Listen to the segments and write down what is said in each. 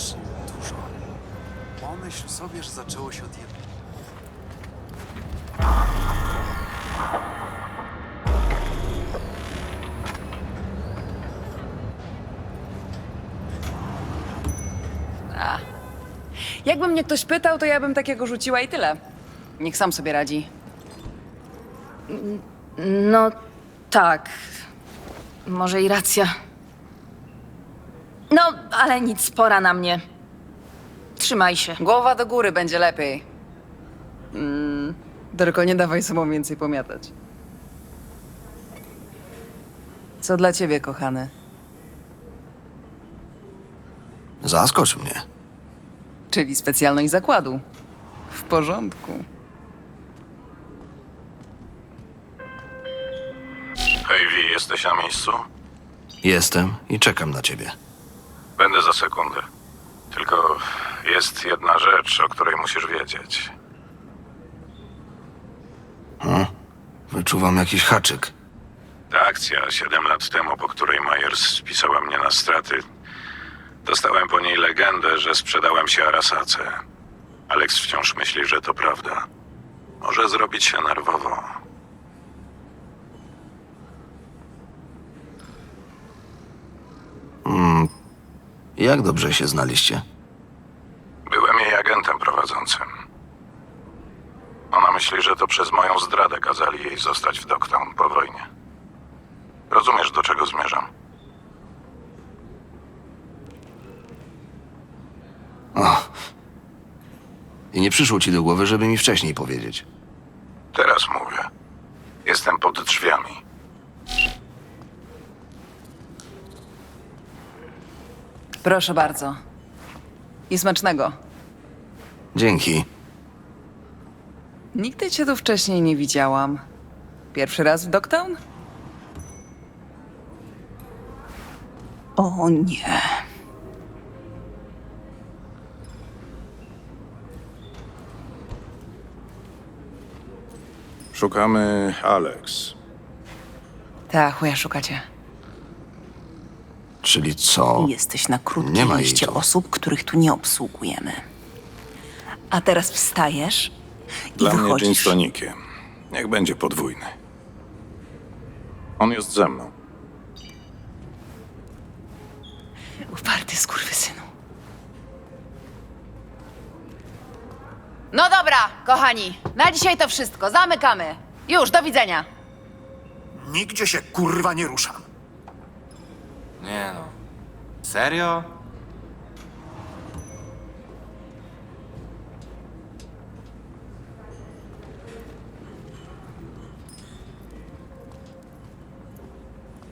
strasznie dużo. Pomyśl sobie, że zaczęło się od jednego. Jakby mnie ktoś pytał, to ja bym takiego rzuciła i tyle. Niech sam sobie radzi. No tak. Może i racja. Ale nic, pora na mnie. Trzymaj się. Głowa do góry będzie lepiej. Mm, tylko nie dawaj sobą więcej pomiatać. Co dla ciebie, kochany? Zaskocz mnie. Czyli specjalność zakładu. W porządku. Hej, Wi, jesteś na miejscu? Jestem i czekam na ciebie. Będę za sekundę. Tylko jest jedna rzecz, o której musisz wiedzieć. Wyczuwam jakiś haczyk. Ta akcja 7 lat temu, po której Myers spisała mnie na straty, dostałem po niej legendę, że sprzedałem się Arasace. Alex wciąż myśli, że to prawda. Może zrobić się nerwowo. Jak dobrze się znaliście? Byłem jej agentem prowadzącym. Ona myśli, że to przez moją zdradę kazali jej zostać w Dogtown po wojnie. Rozumiesz, do czego zmierzam? I nie przyszło ci do głowy, żeby mi wcześniej powiedzieć. Teraz mówię. Jestem pod drzwiami. Proszę bardzo. I smacznego. Dzięki. Nigdy cię tu wcześniej nie widziałam. Pierwszy raz w Dogtown? O nie. Szukamy Alex. Ta chuja szukacie. Czyli co? Jesteś na Nie krótkiej ma jej liście tu. osób, których tu nie obsługujemy. A teraz wstajesz i Dla mnie gin z wychodzisz. tonikiem. Niech będzie podwójny. On jest ze mną. Uparty skurwysynu. No dobra, kochani. Na dzisiaj to wszystko. Zamykamy. Już, do widzenia. Nigdzie się kurwa nie ruszam. Nie no. Serio?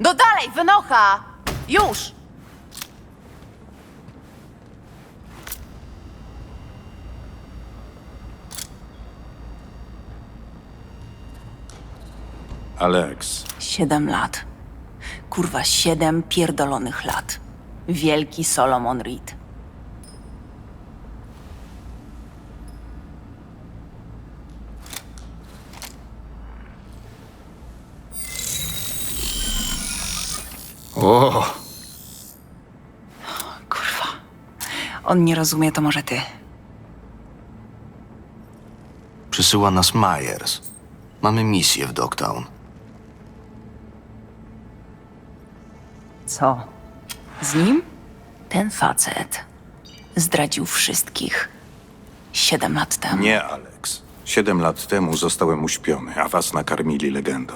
No dalej, wynocha! Już! Alex. Siedem lat. Kurwa, siedem pierdolonych lat. Wielki Solomon Reed. O, Kurwa. On nie rozumie, to może ty. przysyła nas Myers. Mamy misję w Dogtown. Co? Z nim? Ten facet zdradził wszystkich siedem lat temu. Nie, Alex. Siedem lat temu zostałem uśpiony, a was nakarmili legendą.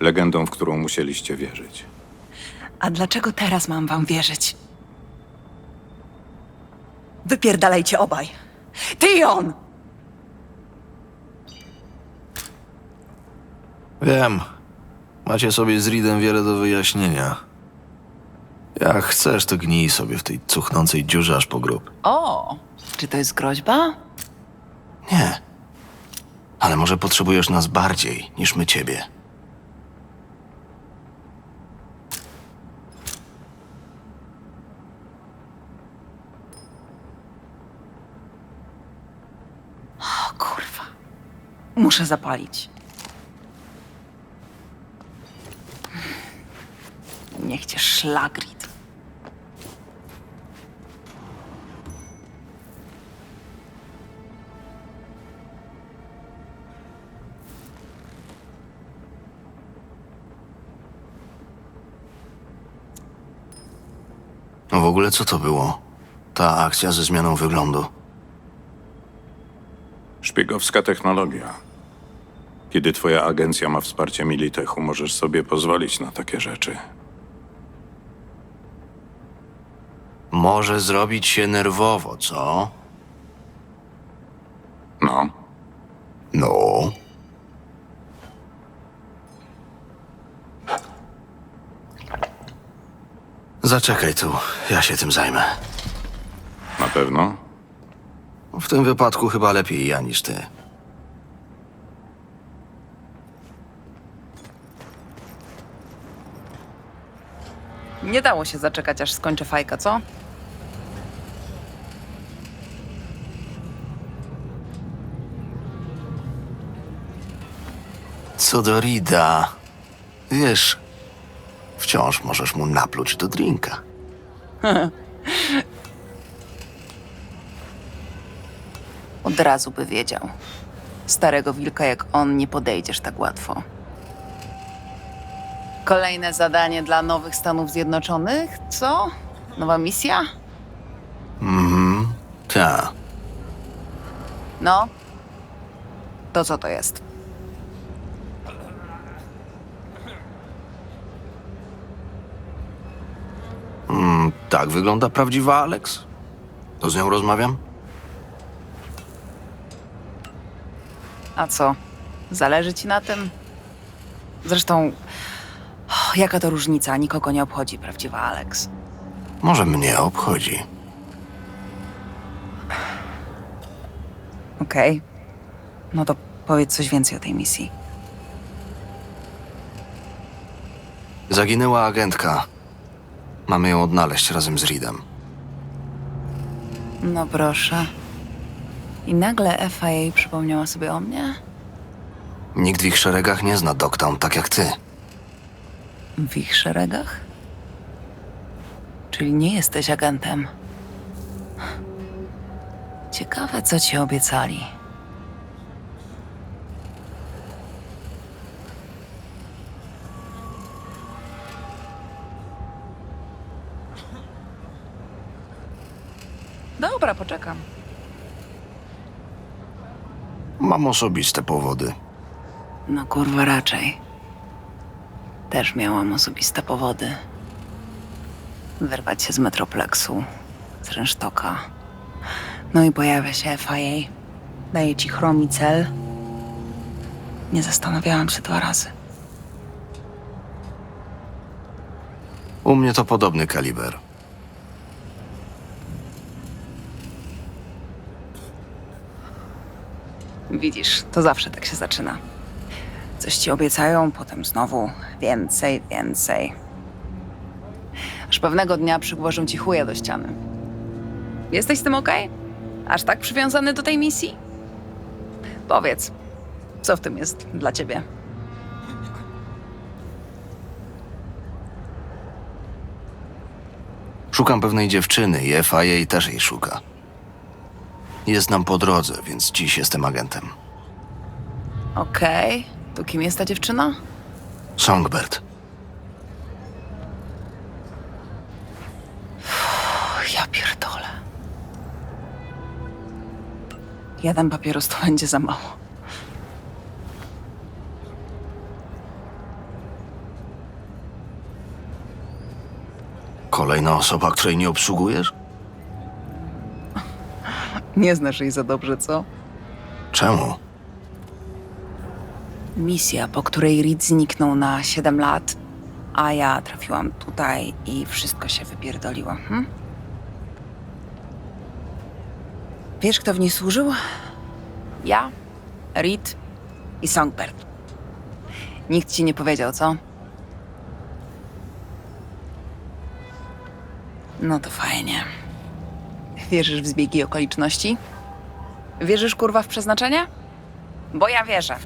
Legendą, w którą musieliście wierzyć. A dlaczego teraz mam wam wierzyć? Wypierdalajcie obaj. Ty i on! Wiem. Macie sobie z Reedem wiele do wyjaśnienia. Jak chcesz, to gnij sobie w tej cuchnącej dziurze aż po grób. O, czy to jest groźba? Nie. Ale może potrzebujesz nas bardziej niż my ciebie. O kurwa. Muszę zapalić. Niech cię szlagrit. W ogóle co to było? Ta akcja ze zmianą wyglądu. Szpiegowska technologia. Kiedy twoja agencja ma wsparcie Militechu, możesz sobie pozwolić na takie rzeczy. Może zrobić się nerwowo, co? No, No. Zaczekaj tu, ja się tym zajmę. na pewno. W tym wypadku chyba lepiej ja niż ty. Nie dało się zaczekać, aż skończę fajka, co? Co do Rida, wiesz, wciąż możesz mu napluć do drinka. Od razu by wiedział. Starego wilka jak on nie podejdziesz tak łatwo. Kolejne zadanie dla nowych Stanów Zjednoczonych, co? Nowa misja? Mhm, ta. No. To co to jest? Tak wygląda prawdziwa Alex? To z nią rozmawiam? A co? Zależy ci na tym? Zresztą, oh, jaka to różnica? Nikogo nie obchodzi prawdziwa Alex. Może mnie obchodzi. Okej. No to powiedz coś więcej o tej misji. Zaginęła agentka. Mamy ją odnaleźć razem z Reedem. No proszę. I nagle FIA przypomniała sobie o mnie? Nikt w ich szeregach nie zna Dogtown tak jak ty. W ich szeregach? Czyli nie jesteś agentem. Ciekawe, co ci obiecali. Dobra, poczekam. Mam osobiste powody. No kurwa, raczej. Też miałam osobiste powody. Wyrwać się z Metroplexu, z rynsztoka. No i pojawia się FIA. Daje ci chromi cel. Nie zastanawiałam się dwa razy. U mnie to podobny kaliber. Widzisz, to zawsze tak się zaczyna. Coś ci obiecają, potem znowu więcej, więcej. Aż pewnego dnia przygłożą ci chuja do ściany. Jesteś z tym okej? Aż tak przywiązany do tej misji? Powiedz, co w tym jest dla ciebie? Szukam pewnej dziewczyny i FIA też jej szuka. Jest nam po drodze, więc dziś jestem agentem. Okej, to kim jest ta dziewczyna? Songbird. Ja pierdolę. Jeden papieros to będzie za mało. Kolejna osoba, której nie obsługujesz? Nie znasz jej za dobrze, co? Czemu? Misja, po której Reed zniknął na 7 lat, a ja trafiłam tutaj i wszystko się wypierdoliło. Hm? Wiesz, kto w niej służył? Ja, Reed i Songbird. Nikt ci nie powiedział, co? No to fajnie. Wierzysz w zbiegi okoliczności? Wierzysz, kurwa, w przeznaczenie? Bo ja wierzę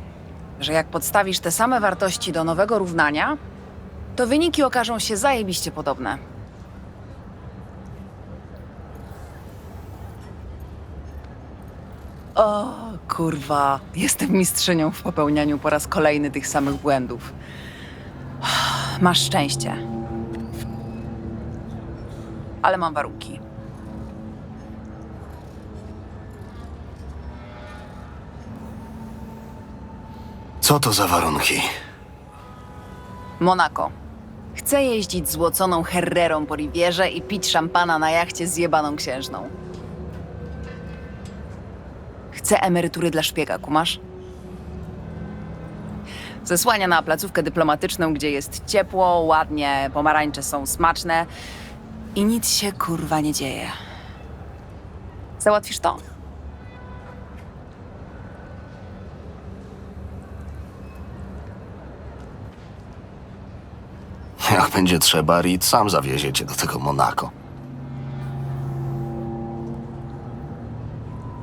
że jak podstawisz te same wartości do nowego równania, to wyniki okażą się zajebiście podobne. O, kurwa, jestem mistrzynią w popełnianiu po raz kolejny tych samych błędów. Masz szczęście. ale mam warunki. Co to za warunki? Monako. Chcę jeździć złoconą Herrerą po Rivierze i pić szampana na jachcie z jebaną księżną. Chcę emerytury dla szpiega, kumasz? Zesłania na placówkę dyplomatyczną, gdzie jest ciepło, ładnie, pomarańcze są smaczne i nic się kurwa nie dzieje. Załatwisz to? Jak będzie trzeba, Reed sam zawiezie cię do tego Monako.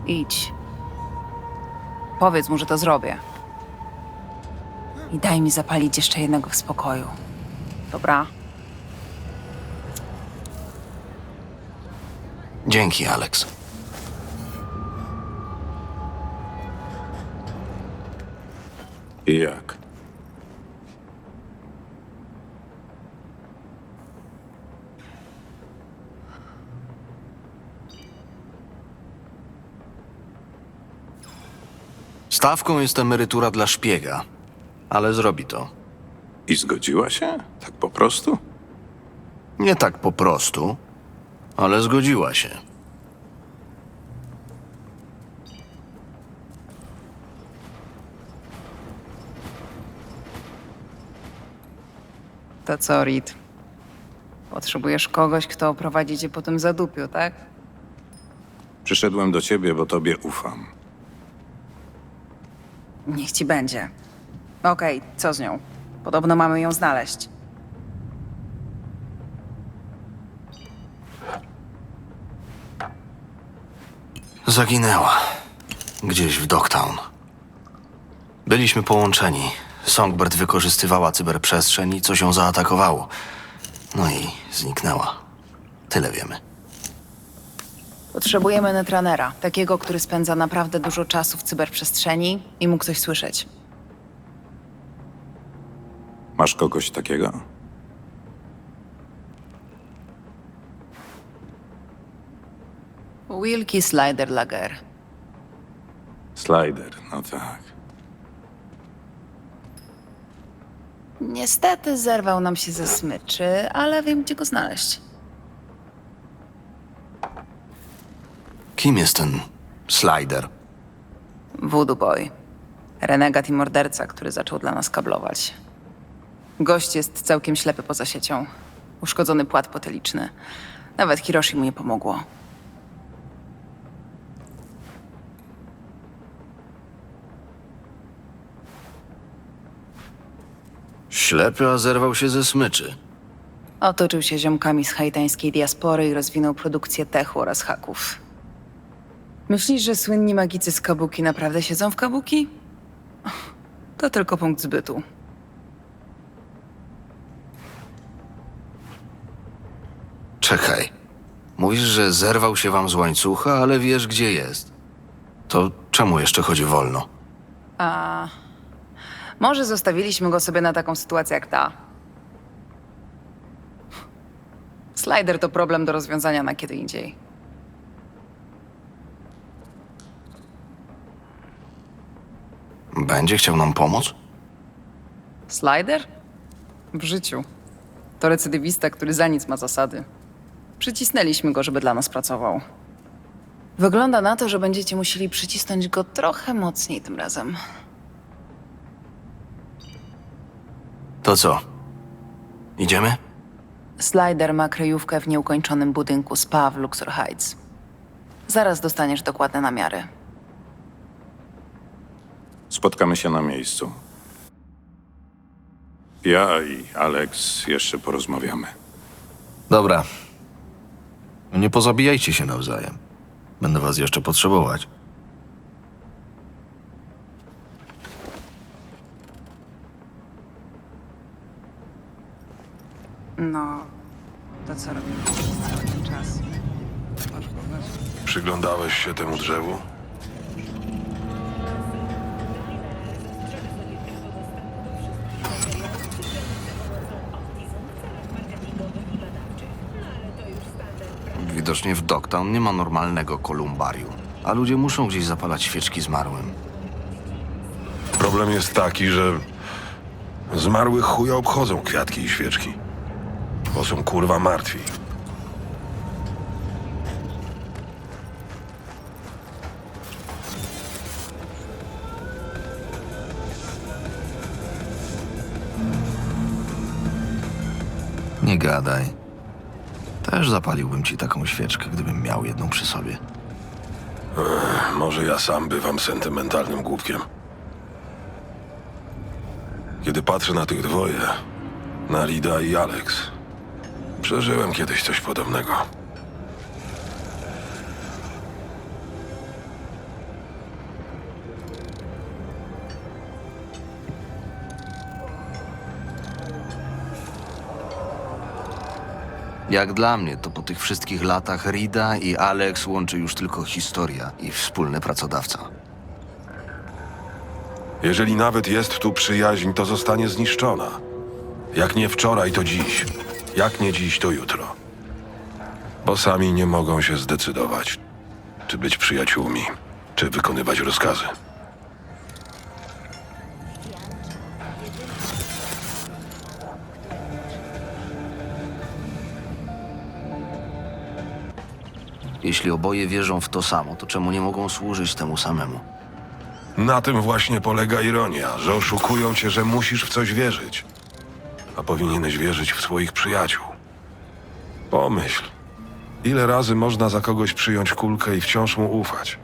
Idź. Powiedz mu, że to zrobię. I daj mi zapalić jeszcze jednego w spokoju. Dobra? Dzięki, Alex. I jak? Stawką jest emerytura dla szpiega, ale zrobi to. I zgodziła się? Tak po prostu? Nie tak po prostu, ale zgodziła się. To co, Reed? Potrzebujesz kogoś, kto oprowadzi cię po tym zadupiu, tak? Przyszedłem do ciebie, bo tobie ufam. Niech ci będzie. Okej, co z nią? Podobno mamy ją znaleźć. Zaginęła. Gdzieś w Dogtown. Byliśmy połączeni. Songbird wykorzystywała cyberprzestrzeń i coś ją zaatakowało. No i zniknęła. Tyle wiemy. Potrzebujemy netranera, takiego, który spędza naprawdę dużo czasu w cyberprzestrzeni i mógł coś słyszeć. Masz kogoś takiego? Wilkie Slider Lager. Slider, no tak. Niestety zerwał nam się ze smyczy, ale wiem, gdzie go znaleźć. Kim jest ten slider? Voodoo Boy. Renegat i morderca, który zaczął dla nas kablować. Gość jest całkiem ślepy poza siecią. Uszkodzony płat potyliczny. Nawet Hiroshi mu nie pomogło. Ślepy, a zerwał się ze smyczy. Otoczył się ziomkami z haitańskiej diaspory i rozwinął produkcję techu oraz haków. Myślisz, że słynni magicy z Kabuki naprawdę siedzą w Kabuki? To tylko punkt zbytu. Czekaj. Mówisz, że zerwał się wam z łańcucha, ale wiesz, gdzie jest. To czemu jeszcze chodzi wolno? A może zostawiliśmy go sobie na taką sytuację jak ta? Slider to problem do rozwiązania na kiedy indziej. Będzie chciał nam pomóc? Slider? W życiu. To recydywista, który za nic ma zasady. Przycisnęliśmy go, żeby dla nas pracował. Wygląda na to, że będziecie musieli przycisnąć go trochę mocniej tym razem. To co? Idziemy? Slider ma kryjówkę w nieukończonym budynku spa w Luxor Heights. Zaraz dostaniesz dokładne namiary. Spotkamy się na miejscu. Ja i Alex jeszcze porozmawiamy. Dobra. Nie pozabijajcie się nawzajem. Będę was jeszcze potrzebować. No, to co robimy przez cały ten czas? Przyglądałeś się temu drzewu? Widocznie w Dogtown nie ma normalnego kolumbarium, a ludzie muszą gdzieś zapalać świeczki zmarłym. Problem jest taki, że zmarłych chuja obchodzą kwiatki i świeczki. Bo są kurwa martwi. Nie gadaj. Też zapaliłbym ci taką świeczkę, gdybym miał jedną przy sobie. Może ja sam bywam sentymentalnym głupkiem. Kiedy patrzę na tych dwoje, na Rida i Alex, przeżyłem kiedyś coś podobnego. Jak dla mnie, to po tych wszystkich latach Rida i Alex łączy już tylko historia i wspólny pracodawca. Jeżeli nawet jest tu przyjaźń, to zostanie zniszczona. Jak nie wczoraj, to dziś. Jak nie dziś, to jutro. Bo sami nie mogą się zdecydować, czy być przyjaciółmi, czy wykonywać rozkazy. Jeśli oboje wierzą w to samo, to czemu nie mogą służyć temu samemu? Na tym właśnie polega ironia, że oszukują cię, że musisz w coś wierzyć. A powinieneś wierzyć w swoich przyjaciół. Pomyśl, ile razy można za kogoś przyjąć kulkę i wciąż mu ufać.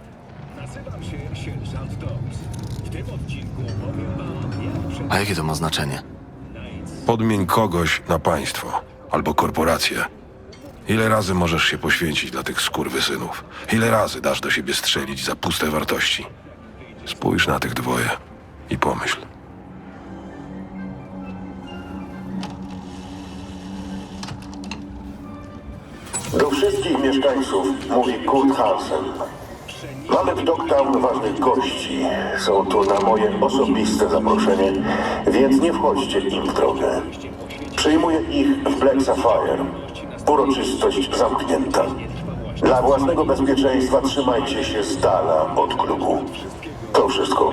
A jakie to ma znaczenie? Podmień kogoś na państwo albo korporację. Ile razy możesz się poświęcić dla tych skurwysynów? Ile razy dasz do siebie strzelić za puste wartości? Spójrz na tych dwoje i pomyśl. Do wszystkich mieszkańców mówi Kurt Hansen. Mamy w Dogtown ważnych gości. Są tu na moje osobiste zaproszenie, więc nie wchodźcie im w drogę. Przyjmuję ich w Black Sapphire. Uroczystość zamknięta. Dla własnego bezpieczeństwa trzymajcie się z dala od klubu. To wszystko.